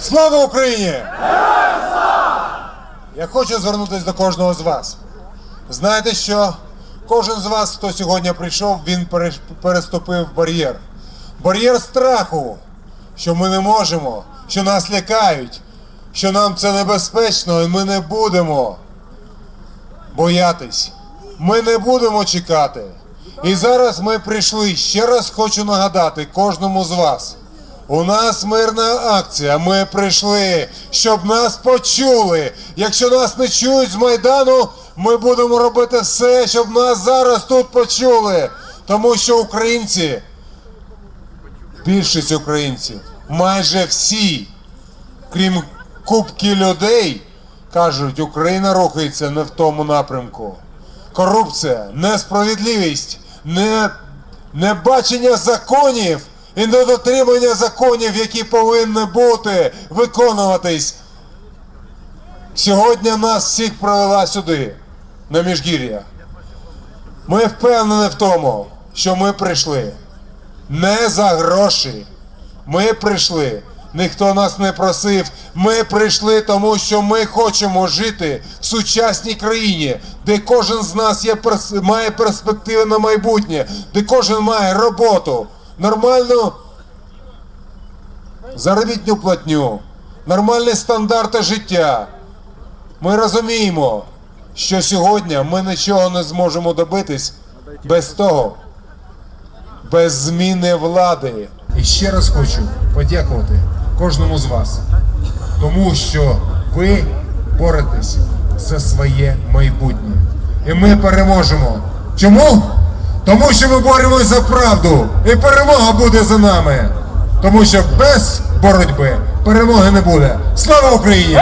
Слава Україні! Я хочу звернутися до кожного з вас. Знаєте, що кожен з вас, хто сьогодні прийшов, він пере- переступив бар'єр. Бар'єр страху, що ми не можемо, що нас лякають, що нам це небезпечно, і ми не будемо боятись. Ми не будемо чекати. І зараз ми прийшли. Ще раз хочу нагадати кожному з вас. У нас мирна акція. Ми прийшли, щоб нас почули. Якщо нас не чують з Майдану, ми будемо робити все, щоб нас зараз тут почули. Тому що українці, більшість українців, майже всі, крім кубки людей, кажуть, Україна рухається не в тому напрямку. Корупція, несправедливість, не, небачення законів і недотримання законів, які повинні бути, виконуватись. Сьогодні нас всіх провела сюди, на міжгір'я. Ми впевнені в тому, що ми прийшли не за гроші. Ми прийшли. Ніхто нас не просив. Ми прийшли, тому що ми хочемо жити в сучасній країні, де кожен з нас є має перспективи на майбутнє, де кожен має роботу, нормальну заробітну платню, нормальні стандарти життя. Ми розуміємо, що сьогодні ми нічого не зможемо добитись без того, без зміни влади. І ще раз хочу подякувати кожному з вас, тому що ви боретесь за своє майбутнє. І ми переможемо. Чому? Тому що ми боремося за правду, і перемога буде за нами. Тому що без боротьби перемоги не буде. Слава Україні!